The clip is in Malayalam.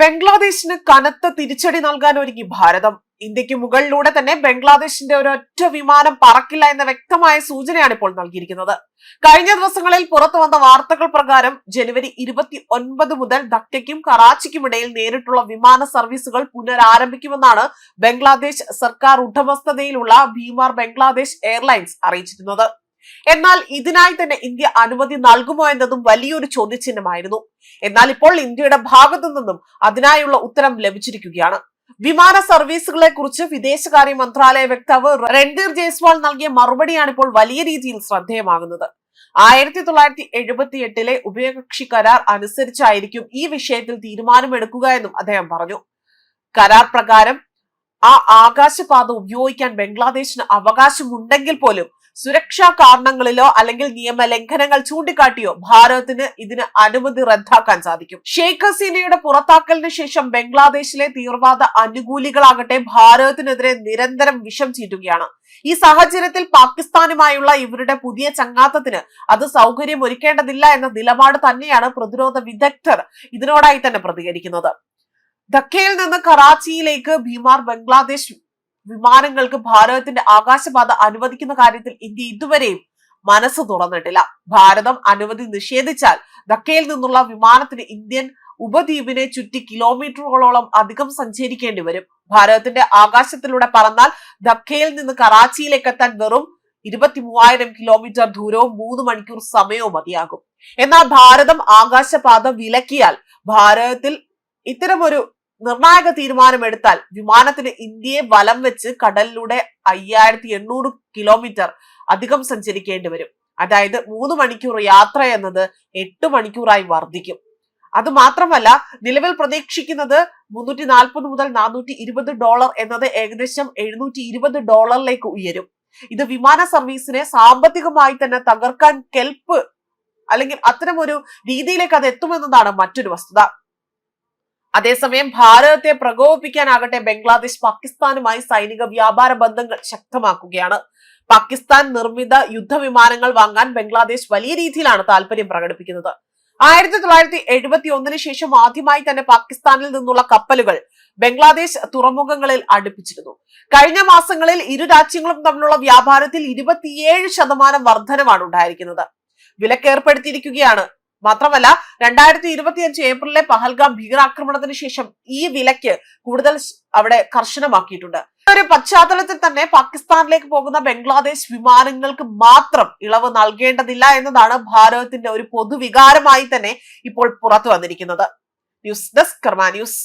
ബംഗ്ലാദേശിന് കനത്ത തിരിച്ചടി നൽകാൻ ഒരുങ്ങി ഭാരതം. ഇന്ത്യയ്ക്ക് മുകളിലൂടെ തന്നെ ബംഗ്ലാദേശിന്റെ ഒരൊറ്റ വിമാനം പറക്കില്ല എന്ന വ്യക്തമായ സൂചനയാണ് ഇപ്പോൾ നൽകിയിരിക്കുന്നത്. കഴിഞ്ഞ ദിവസങ്ങളിൽ പുറത്തു വന്ന വാർത്തകൾ പ്രകാരം ജനുവരി ഇരുപത്തി ഒൻപത് മുതൽ ധക്കയ്ക്കും കറാച്ചിക്കും ഇടയിൽ നേരിട്ടുള്ള വിമാന സർവീസുകൾ പുനരാരംഭിക്കുമെന്നാണ് ബംഗ്ലാദേശ് സർക്കാർ ഉടമസ്ഥതയിലുള്ള ഭീമാർ ബംഗ്ലാദേശ് എയർലൈൻസ് അറിയിച്ചിരുന്നത്. എന്നാൽ ഇതിനായി തന്നെ ഇന്ത്യ അനുമതി നൽകുമോ എന്നതും വലിയൊരു ചോദ്യചിഹ്നമായിരുന്നു. എന്നാൽ ഇപ്പോൾ ഇന്ത്യയുടെ ഭാഗത്തു നിന്നും അതിനായുള്ള ഉത്തരം ലഭിച്ചിരിക്കുകയാണ്. വിമാന സർവീസുകളെ കുറിച്ച് വിദേശകാര്യ മന്ത്രാലയ വക്താവ് രൺധീർ ജയ്സ്വാൾ നൽകിയ മറുപടിയാണ് ഇപ്പോൾ വലിയ രീതിയിൽ ശ്രദ്ധേയമാകുന്നത്. ആയിരത്തി തൊള്ളായിരത്തി എഴുപത്തി എട്ടിലെ ഉഭയകക്ഷി കരാർ അനുസരിച്ചായിരിക്കും ഈ വിഷയത്തിൽ തീരുമാനമെടുക്കുക എന്നും അദ്ദേഹം പറഞ്ഞു. കരാർ പ്രകാരം ആ ആകാശപാത ഉപയോഗിക്കാൻ ബംഗ്ലാദേശിന് അവകാശമുണ്ടെങ്കിൽ പോലും സുരക്ഷാ കാരണങ്ങളിലോ അല്ലെങ്കിൽ നിയമലംഘനങ്ങൾ ചൂണ്ടിക്കാട്ടിയോ ഭാരതത്തിന് ഇതിന് അനുമതി റദ്ദാക്കാൻ സാധിക്കും. ഷെയ്ഖ് ഹസീനയുടെ പുറത്താക്കലിന് ശേഷം ബംഗ്ലാദേശിലെ തീവ്രവാദ അനുകൂലികളാകട്ടെ ഭാരതത്തിനെതിരെ നിരന്തരം വിഷം ചീറ്റുകയാണ്. ഈ സാഹചര്യത്തിൽ പാകിസ്ഥാനുമായുള്ള ഇവരുടെ പുതിയ ചങ്ങാത്തത്തിന് അത് സൗകര്യം ഒരുക്കേണ്ടതില്ല എന്ന നിലപാട് തന്നെയാണ് പ്രതിരോധ വിദഗ്ധർ ഇതിനോടായി തന്നെ പ്രതികരിക്കുന്നത്. ധക്കയിൽ നിന്ന് കറാച്ചിയിലേക്ക് ഭീമാർ ബംഗ്ലാദേശ് വിമാനങ്ങൾക്ക് ഭാരതത്തിന്റെ ആകാശപാത അനുവദിക്കുന്ന കാര്യത്തിൽ ഇന്ത്യ ഇതുവരെയും മനസ്സ് തുറന്നിട്ടില്ല. ഭാരതം അനുമതി നിഷേധിച്ചാൽ ധക്കയിൽ നിന്നുള്ള വിമാനത്തിന് ഇന്ത്യൻ ഉപദ്വീപിനെ ചുറ്റി കിലോമീറ്ററുകളോളം അധികം സഞ്ചരിക്കേണ്ടി വരും. ഭാരതത്തിന്റെ ആകാശത്തിലൂടെ പറന്നാൽ ധക്കയിൽ നിന്ന് കറാച്ചിയിലേക്ക് എത്താൻ വെറും ഇരുപത്തി മൂവായിരം കിലോമീറ്റർ ദൂരവും മൂന്ന് മണിക്കൂർ സമയവും മതിയാകും. എന്നാൽ ഭാരതം ആകാശപാത വിലക്കിയാൽ ഭാരതത്തിൽ ഇത്തരമൊരു നിർണായക തീരുമാനമെടുത്താൽ വിമാനത്തിന് ഇന്ത്യയെ വലം വെച്ച് കടലിലൂടെ അയ്യായിരത്തി എണ്ണൂറ് കിലോമീറ്റർ അധികം സഞ്ചരിക്കേണ്ടി വരും. അതായത് മൂന്ന് മണിക്കൂർ യാത്ര എന്നത് എട്ട് മണിക്കൂറായി വർദ്ധിക്കും. അത് മാത്രമല്ല നിലവിൽ പ്രതീക്ഷിക്കുന്നത് മുന്നൂറ്റി നാൽപ്പത് മുതൽ നാനൂറ്റി ഇരുപത് ഡോളർ എന്നത് ഏകദേശം എഴുന്നൂറ്റി ഇരുപത് ഡോളറിലേക്ക് ഉയരും. ഇത് വിമാന സർവീസിനെ സാമ്പത്തികമായി തന്നെ തകർക്കാൻ കെൽപ്പ് അല്ലെങ്കിൽ അത്തരം ഒരു രീതിയിലേക്ക് അത് എത്തുമെന്നതാണ് മറ്റൊരു വസ്തുത. അതേസമയം ഭാരതത്തെ പ്രകോപിപ്പിക്കാനാകട്ടെ ബംഗ്ലാദേശ് പാകിസ്ഥാനുമായി സൈനിക വ്യാപാര ബന്ധങ്ങൾ ശക്തമാക്കുകയാണ്. പാകിസ്ഥാൻ നിർമ്മിത യുദ്ധവിമാനങ്ങൾ വാങ്ങാൻ ബംഗ്ലാദേശ് വലിയ രീതിയിലാണ് താല്പര്യം പ്രകടിപ്പിക്കുന്നത്. ആയിരത്തി തൊള്ളായിരത്തി എഴുപത്തി ഒന്നിന് ശേഷം ആദ്യമായി തന്നെ പാകിസ്ഥാനിൽ നിന്നുള്ള കപ്പലുകൾ ബംഗ്ലാദേശ് തുറമുഖങ്ങളിൽ അടുപ്പിച്ചിരുന്നു. കഴിഞ്ഞ മാസങ്ങളിൽ ഇരു രാജ്യങ്ങളും തമ്മിലുള്ള വ്യാപാരത്തിൽ ഇരുപത്തിയേഴ് ശതമാനം വർധനമാണ് ഉണ്ടായിരിക്കുന്നത്. വിലക്കേർപ്പെടുത്തിയിരിക്കുകയാണ് മാത്രമല്ല രണ്ടായിരത്തി ഇരുപത്തിയഞ്ച് ഏപ്രിലിലെ പഹൽഗാം ഭീകരാക്രമണത്തിന് ശേഷം ഈ വിലക്ക് കൂടുതൽ അവിടെ കർശനമാക്കിയിട്ടുണ്ട്. ഒരു പശ്ചാത്തലത്തിൽ തന്നെ പാകിസ്ഥാനിലേക്ക് പോകുന്ന ബംഗ്ലാദേശ് വിമാനങ്ങൾക്ക് മാത്രം ഇളവ് നൽകേണ്ടതില്ല എന്നതാണ് ഭാരതത്തിന്റെ ഒരു പൊതുവികാരമായി തന്നെ ഇപ്പോൾ പുറത്തു വന്നിരിക്കുന്നത്. News desk Karma news.